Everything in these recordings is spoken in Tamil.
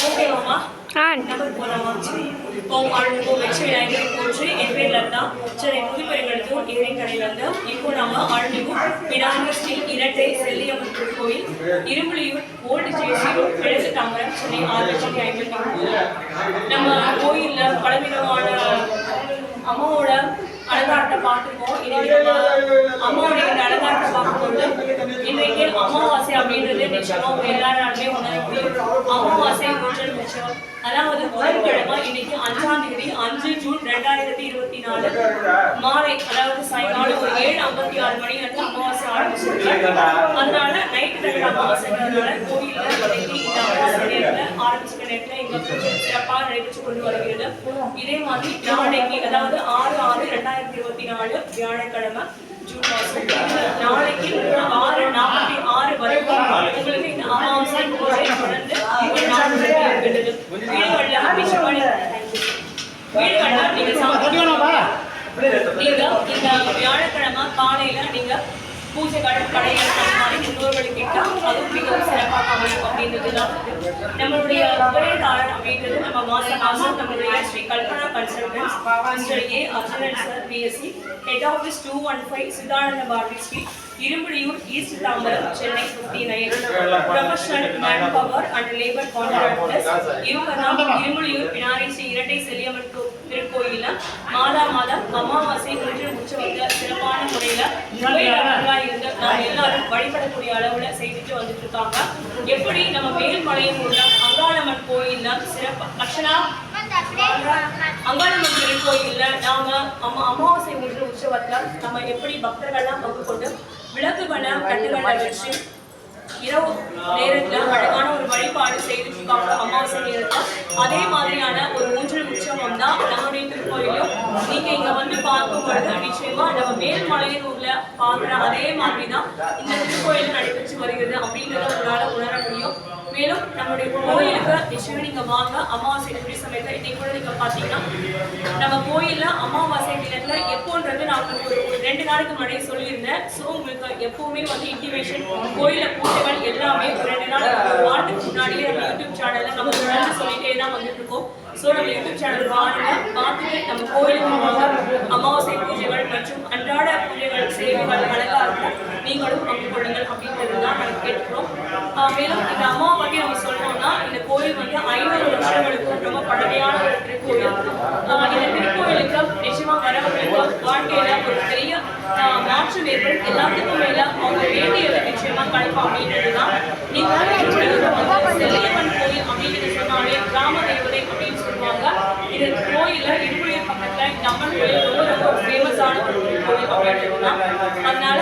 ஓகேவாம்மா? ஆ. நம்பர் போலாமா ஓம் அருள்கோ வெற்றி விநாயகரை போற்றி என் பேர் லதா. சென்னை புதுப்பெருங்கடுத்தூர் ஏரி கடையிலிருந்து இப்போ நாம அருள்மிகு விநாயகர் ஸ்ரீ இரட்டை செல்லியம்மன் திருக்கோயில் இரும்புலியூர் ஓல்டு ஜேசி கிழக்கு தாம்பரம் சென்னை ஆறு லட்சத்தி ஐம்பத்தி நம்ம கோயில்ல பலவிதமான அம்மாவோட அலங்காரத்தை பார்த்துருக்கோம். இன்னைக்கு நம்ம அம்மாவுடைய இந்த அலங்காரத்தை பார்க்கும்போது இன்றைக்கு அமாவாசை அப்படின்றது நிச்சயமா உங்க எல்லாராலுமே உணர அமாவாசை ஒன்றரை நிச்சயம் அதாவது புதன்கிழமை இன்னைக்கு அஞ்சாம் தேதி அஞ்சு ஜூன் ரெண்டாயிரத்தி இருபத்தி நாலு. மாலை அதாவது சாயங்காலம் ஒரு ஏழு ஐம்பத்தி ஆறு மணி வந்து அமாவாசை ஆரம்பிச்சிருக்கு. அதனால நைட்டு ரெண்டு அமாவாசைங்கிறதுனால கோயில்ல இன்னைக்கு இந்த அமாவாசை நேரத்துல ஆரம்பிச்சிருக்க நேரத்துல இங்க சிறப்பாக நடைபெற்று கொண்டு வருகிறது. இதே மாதிரி நாளைக்கு அதாவது ஆறு ஆறு ரெண்டாயிரத்தி இருபத்தி நாலு வியாழக்கிழமை ஜூன் மாசம். நாளைக்கு ஆறு நாற்பத்தி ஆறு வரை உங்களுக்கு இந்த அமாவாசை பூஜை தொடர்ந்து ஒரு நாள் இருக்கிறது வீடுகள்ல விஷமணி வீடுகள்ல நீங்க சாப்பிட்டு நீங்க இந்த வியாழக்கிழமை காலையில நீங்க பூஜை கடைகள் அந்த மாதிரி முன்னோர்கள் கிட்ட அதுவும் மிகவும் சிறப்பாக அமையும் அப்படின்றது தான் வந்து. நம்மளுடைய உபயதாரன் அப்படின்றது நம்ம மாசம் மாசம் நம்மளுடைய Shri Kalpana consultants mister A Arjunan sir BSc head office two one five Chidananda Bharathi street Irumbuliyur east Tambaram Chennai fifty nine professional man power and labour contractors இவங்க இரும்புலியூர் பினாரி இரட்டை செல்லியம்மன் திருக்கோயில திருக்கோயில்ல மாதா மாதம் அமாவாசை ஒன்று உற்சவத்தை சிறப்பான முறையில இருந்து நாம் எல்லாரும் வழிபடக்கூடிய அளவுல செய்துட்டு வந்துட்டு இருக்காங்க எப்படி நம்ம மேல்மலையில் உள்ள அங்காளம்மன் கோயில்ல சிறப்பு ஆக்சுவலா அங்காளம்மன் திருக்கோயில்ல நாம அம்மா அமாவாசை ஒன்று உற்சவத்துல நம்ம எப்படி பக்தர்கள்லாம் பங்கு கொண்டு விளக்குகளை கட்டுகளை வச்சு இரவு நேரத்துல அழகான ஒரு வழிபாடு செய்து இருக்காங்க அமாவாசை நேரத்தில். அதே மாதிரியான ஒரு ஊஞ்சல் உற்சவம் தான் நம்முடைய திருக்கோயிலும். நீங்க இங்க வந்து பார்க்கும் பொழுது நிச்சயமா நம்ம மேல்மலையனூர்ல பாக்குற அதே மாதிரி தான் இந்த திருக்கோயில் நடைபெற்று வருகிறது அப்படின்றத உங்களால உணர முடியும். மேலும் நம்மளுடைய கோயிலுக்கு நிச்சயம் நீங்க வாங்க அமாவாசை எப்படி சமயத்தை இன்னைக்கு கூட நீங்க பாத்தீங்கன்னா நம்ம கோயில்ல அமாவாசை தினத்துல எப்போன்றது நான் உங்களுக்கு ஒரு ரெண்டு நாளுக்கு முன்னாடியே சொல்லியிருந்தேன். ஸோ உங்களுக்கு எப்பவுமே வந்து இன்டிமேஷன் கோயில பூஜைகள் எல்லாமே ஒரு ரெண்டு நாள் ஒரு வாரத்துக்கு முன்னாடியே நம்ம யூடியூப் சேனல்ல நம்ம தொடர்ந்து சொல்லிட்டே தான் வந்துட்டு இருக்கோம் ஸோ நம்ம யூடியூப் சேனல் பாருங்க பார்த்துட்டு நம்ம கோயிலுக்கு அமாவாசை பூஜைகள் மற்றும் அன்றாட பூஜைகள் சேவைகள் அலங்காரங்கள் நீங்களும் பங்கு கொள்ளுங்கள் அப்படின்றது தான் நாங்கள் கேட்டுக்கிறோம். மேலும் இந்த அம்மா பற்றி நம்ம சொல்லணும்னா இந்த கோயில் வந்து ஐநூறு வருஷங்களுக்கு ரொம்ப பழமையான ஒரு திருக்கோயில். இந்த திருக்கோயிலுக்கு நிச்சயமா வரவங்களுக்கு வாழ்க்கையில ஒரு பெரிய மாற்றம் ஏற்படும். எல்லாத்துக்கும் மேல அவங்க வேண்டியதை நிச்சயமா கலப்பா அப்படின்றது தான். நீங்க வந்து செல்லியம்மன் கோயில் அப்படின்னு சொன்னாலே கிராம தேவதை அப்படின்னு சொல்லுவாங்க. இது கோயில இரும்புலியூர் பக்கத்துல இந்த அம்மன் கோயில் ரொம்ப ரொம்ப ஃபேமஸான ஒரு கோயில் அப்படின்றது அதனால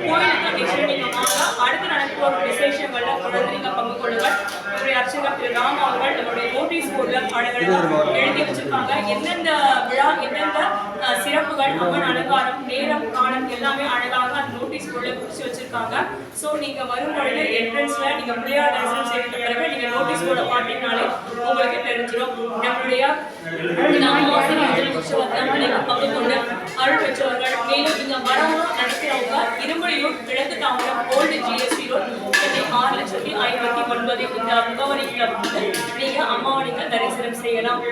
கோயிலுக்கு நிச்சயம் நீங்க வாங்க. அடுத்து நடக்கிற விசேஷங்கள்ல தொடர்ந்து நீங்க பங்கு கொள்ளுங்கள் நம்முடைய அர்ச்சகர் திரு ராம் அவர்கள் நம்முடைய நோட்டீஸ் போர்டில் அழகழகா எழுதி வச்சிருக்காங்க. எந்தெந்த விழா எந்தெந்த சிறப்புகள் அம்மன் அலங்காரம் நேரம் காலம் எல்லாமே அழகாக அந்த நோட்டீஸ் போர்டில் குறிச்சு வச்சிருக்காங்க. ஸோ நீங்க வரும் பொழுது என்ட்ரன்ஸ்ல நீங்க பிள்ளையார் தரிசனம் செய்த பிறகு நீங்க நோட்டீஸ் போர்டை பார்த்தீங்கனாலே உங்களுக்கு தெரிஞ்சிடும் நம்மளுடைய இந்த அமாவாசை முதல் நீங்க பங்கு கொண்டு அருள் பெற்றவர்கள் மேலும் இங்க வரவும் நடக்கிறவங்க இரும்புலியூர் கிழக்கு Tambaram old GST road Chennai ஆறு லட்சத்தி ஐம்பத்தி ஒன்பது இந்த முகவரிக்கு வந்து நீங்க அம்மாவை தரிசனம் செய்யலாம்.